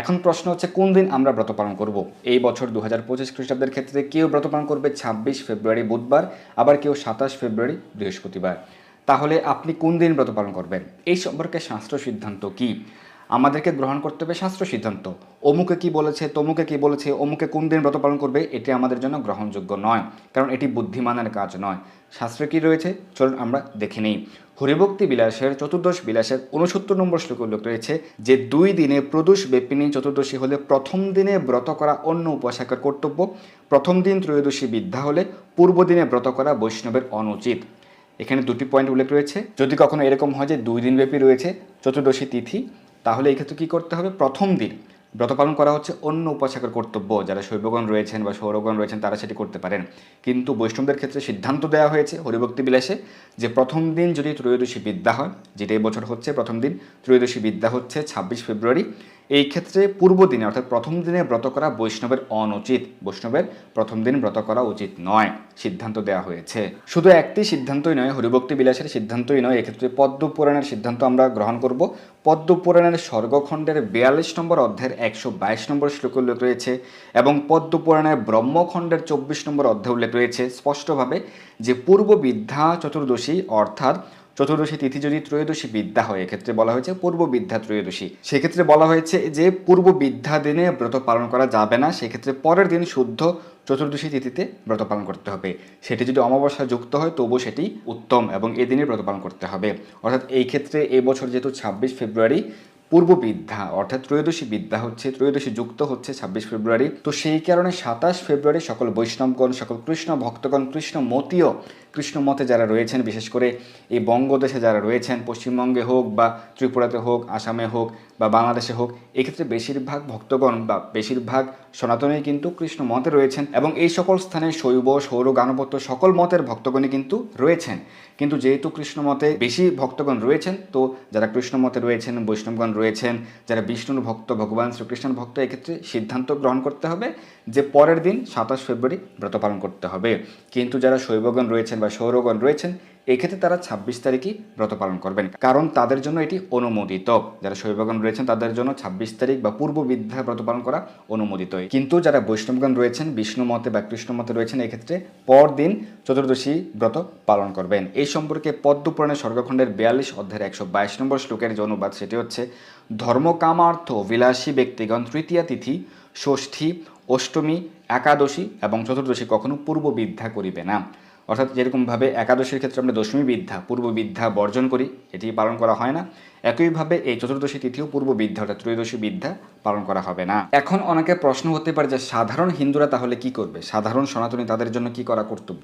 এখন প্রশ্ন হচ্ছে, কোন দিন আমরা ব্রত পালন করব? এই বছর দু হাজার পঁচিশ খ্রিস্টাব্দের ক্ষেত্রে কেউ ব্রত পালন করবে ছাব্বিশ ফেব্রুয়ারি বুধবার, আবার কেউ সাতাশ ফেব্রুয়ারি বৃহস্পতিবার। তাহলে আপনি কোন দিন ব্রত পালন করবেন? এই সম্পর্কে শাস্ত্র সিদ্ধান্ত কি? আমাদেরকে গ্রহণ করতে হবে শাস্ত্র সিদ্ধান্ত। অমুকে কি বলেছে, তমুকে কি বলেছে, অমুকে কোন দিন ব্রত পালন করবে, এটি আমাদের জন্য গ্রহণযোগ্য নয়, কারণ এটি বুদ্ধিমানের কাজ নয়। শাস্ত্রে কি রয়েছে? চলুন আমরা দেখে নিই। হরিভক্তি বিলাসের চতুর্দশ বিলাসের উনসত্তর নম্বর শ্লোক উল্লেখ রয়েছে যে, দুই দিনে প্রদোষ বেপিনী চতুর্দশী হলে প্রথম দিনে ব্রত করা অন্য উপাসকের কর্তব্য, প্রথম দিন ত্রয়োদশী বিদ্যা হলে পূর্ব দিনে ব্রত করা বৈষ্ণবের অনুচিত। এখানে দুটি পয়েন্ট উল্লেখ রয়েছে। যদি কখনো এরকম হয় যে, দুই দিন ব্যাপী রয়েছে চতুর্দশী তিথি তাহলে এই ক্ষেত্রে কী করতে হবে? প্রথম দিন ব্রত পালন করা হচ্ছে অন্য উপাসকের কর্তব্য। যারা শৈবগণ রয়েছেন বা সৌরগণ রয়েছেন, তারা সেটি করতে পারেন। কিন্তু বৈষ্ণবদের ক্ষেত্রে সিদ্ধান্ত দেওয়া হয়েছে হরিভক্তি বিলাসে যে প্রথম দিন যদি ত্রয়োদশী বিদ্যা হয় যেটা এই বছর হচ্ছে প্রথম দিন, ত্রয়োদশী বিদ্যা হচ্ছে ছাব্বিশ ফেব্রুয়ারি এই ক্ষেত্রে পূর্ব দিনে, অর্থাৎ প্রথম দিনে ব্রত করা বৈষ্ণবের অনুচিত। বৈষ্ণবের প্রথম দিন ব্রত করা উচিত নয়, সিদ্ধান্ত দেওয়া হয়েছে। শুধু একটি সিদ্ধান্তই নয়, হরিভক্তি বিলাসের সিদ্ধান্তই নয়, এক্ষেত্রে পদ্ম পুরাণের সিদ্ধান্ত আমরা গ্রহণ করব। পদ্মপুরাণের স্বর্গখণ্ডের বিয়াল্লিশ নম্বর অধ্যায়ের একশো বাইশ নম্বর শ্লোক উল্লেখ রয়েছে এবং পদ্ম পুরাণের ব্রহ্মখণ্ডের চব্বিশ নম্বর অধ্যায় উল্লেখ রয়েছে স্পষ্টভাবে যে পূর্ব বিদ্যা চতুর্দশী, অর্থাৎ চতুর্দশী তিথি যদি ত্রয়োদশী বিদ্যা হয়। এক্ষেত্রে বলা হয়েছে পূর্ব বিদ্যা ত্রয়োদশী। সেক্ষেত্রে বলা হয়েছে যে পূর্ব বিদ্যা দিনে ব্রত পালন করা যাবে না। সেক্ষেত্রে পরের দিন শুদ্ধ চতুর্দশী তিথিতে ব্রত পালন করতে হবে। সেটি যদি অমাবস্যা যুক্ত হয় তবু সেটি উত্তম এবং এদিনে ব্রত পালন করতে হবে। অর্থাৎ এই ক্ষেত্রে এবছর বছর যেহেতু ছাব্বিশ ফেব্রুয়ারি পূর্ব বিদ্যা অর্থাৎ ত্রয়োদশী বিদ্যা হচ্ছে, ত্রয়োদশী যুক্ত হচ্ছে ছাব্বিশ ফেব্রুয়ারি। তো সেই কারণে সাতাশ ফেব্রুয়ারি সকল বৈষ্ণবগণ, সকল কৃষ্ণ ভক্তগণ, কৃষ্ণ মতীয়, কৃষ্ণ মতে যারা রয়েছেন, বিশেষ করে এই বঙ্গদেশে যারা রয়েছেন, পশ্চিমবঙ্গে হোক বা ত্রিপুরাতে হোক, আসামে হোক বা বাংলাদেশে হোক, এক্ষেত্রে বেশিরভাগ ভক্তগণ বা বেশিরভাগ সনাতনী কিন্তু কৃষ্ণ মতে রয়েছেন এবং এই সকল স্থানে শৈব, সৌর, গানপত্য সকল মতের ভক্তগণই কিন্তু রয়েছেন। কিন্তু যেহেতু কৃষ্ণ মতে বেশি ভক্তগণ রয়েছেন, তো যারা কৃষ্ণ মতে রয়েছেন, বৈষ্ণবগণ রয়েছেন যারা বিষ্ণুর ভক্ত, ভগবান শ্রীকৃষ্ণের ভক্ত, এক্ষেত্রে সিদ্ধান্ত গ্রহণ করতে হবে যে পরের দিন সাতাশ ফেব্রুয়ারি ব্রত পালন করতে হবে। কিন্তু যারা শৈবগণ রয়েছেন বা সৌরগণ রয়েছেন এক্ষেত্রে তারা ছাব্বিশ তারিখই ব্রত পালন করবেন। কারণ তাদের জন্য এটি অনুমোদিত। যারা শৈবগণ রয়েছেন, তাদের জন্য ছাব্বিশ তারিখ বা পূর্ব বিদ্যা ব্রত পালন করা অনুমোদিত। কিন্তু যারা বৈষ্ণবগণ রয়েছেন, বিষ্ণু মতে বা কৃষ্ণ মতে রয়েছেন এক্ষেত্রে পরদিন চতুর্দশী ব্রত পালন করবেন। এই সম্পর্কে পদ্মপুরাণের স্বর্গখণ্ডের বিয়াল্লিশ অধ্যায়ের একশো বাইশ নম্বর শ্লোকের যে অনুবাদ, সেটি হচ্ছে, ধর্মকামার্থ বিলাসী ব্যক্তিগণ তৃতীয়া তিথি, ষষ্ঠী, অষ্টমী, একাদশী এবং চতুর্দশী কখনো পূর্ব বিদ্যা করিবে না। অর্থাৎ যেরকমভাবে একাদশীর ক্ষেত্রে আমরা দশমী বিদ্যা পূর্ব বিদ্যা বর্জন করি, এটি পালন করা হয় না। একইভাবে এই চতুর্দশী তিথিও পূর্ব বিদ্যা, অর্থাৎ ত্রয়োদশী বিদ্যা পালন করা হবে না। এখন অনেকে প্রশ্ন হতে পারে যে সাধারণ হিন্দুরা তাহলে কি করবে? সাধারণ সনাতনী তাদের জন্য কি করা কর্তব্য?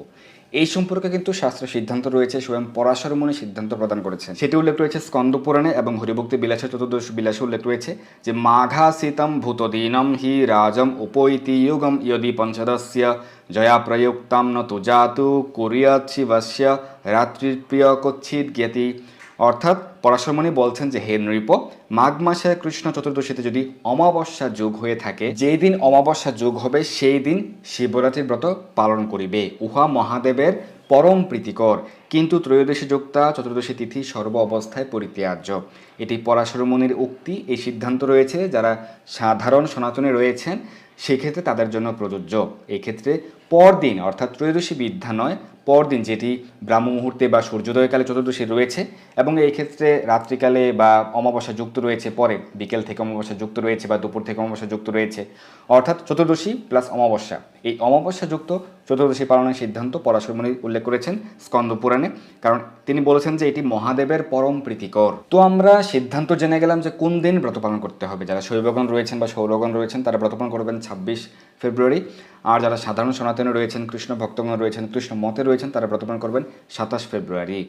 এই সম্পর্কে কিন্তু শাস্ত্র সিদ্ধান্ত রয়েছে, স্বয়ং পরাশর মুনি সিদ্ধান্ত প্রদান করেছেন। সেটি উল্লেখ রয়েছে স্কন্দ পুরাণে এবং হরিভক্তি বিলাসে, চতুর্দশ বিলাসে উল্লেখ রয়েছে যে, মাঘা শীতম ভূতদীনম হি রাজম উপৈতি যুগম ইয়দি পঞ্চদস্য জয়া প্রযুক্তাম ন তু জাতু কুরিয়াত শিবস্য রাত্রির প্রিয় কচ্ছিত জ্ঞাতি অর্থাৎ পরাশরমণি বলছেন যে, হে নৃপ, মাঘ মাসে কৃষ্ণ চতুর্দশীতে যদি অমাবস্যা যোগ হয়ে থাকে, যেই দিন অমাবস্যা যোগ হবে, সেই দিন শিবরাত্রির ব্রত পালন করিবে। উহা মহাদেবের পরম প্রীতিকর। কিন্তু ত্রয়োদশী যুক্তা চতুর্দশী তিথি সর্ব অবস্থায় পরিত্যাজ্য। এটি পরাশরমণির উক্তি, এই সিদ্ধান্ত রয়েছে। যারা সাধারণ সনাতনে রয়েছেন, সেক্ষেত্রে তাদের জন্য প্রযোজ্য। এই ক্ষেত্রে পরদিন, অর্থাৎ ত্রয়োদশী বিদ্যা নয় পরদিন, যেটি ব্রাহ্ম মুহূর্তে বা সূর্যোদয়কালে চতুর্দশী রয়েছে, এবং এই ক্ষেত্রে রাত্রিকালে বা অমাবস্যা যুক্ত রয়েছে, পরে বিকেল থেকে অমাবস্যা যুক্ত রয়েছে বা দুপুর থেকে অমাবস্যা যুক্ত রয়েছে। অর্থাৎ চতুর্দশী প্লাস অমাবস্যা। এই অমাবস্যা যুক্ত চতুর্দশী পালনের সিদ্ধান্ত পরাশরমণি উল্লেখ করেছেন স্কন্দ পুরাণে, কারণ তিনি বলেছেন যে এটি মহাদেবের পরম প্রীতিকর। তো আমরা সিদ্ধান্ত জেনে গেলাম যে কোন দিন ব্রত পালন করতে হবে। যারা শৈবগণ রয়েছেন বা সৌরগণ রয়েছেন, তারা ব্রত পালন করবেন ছাব্বিশ ফেব্রুয়ারি। আর যারা সাধারণ সনাতনে রয়েছেন, কৃষ্ণ ভক্তগণ রয়েছেন, কৃষ্ণ মতে রয়েছেন, তারা ব্রত করবেন সাতাশ ফেব্রুয়ারি।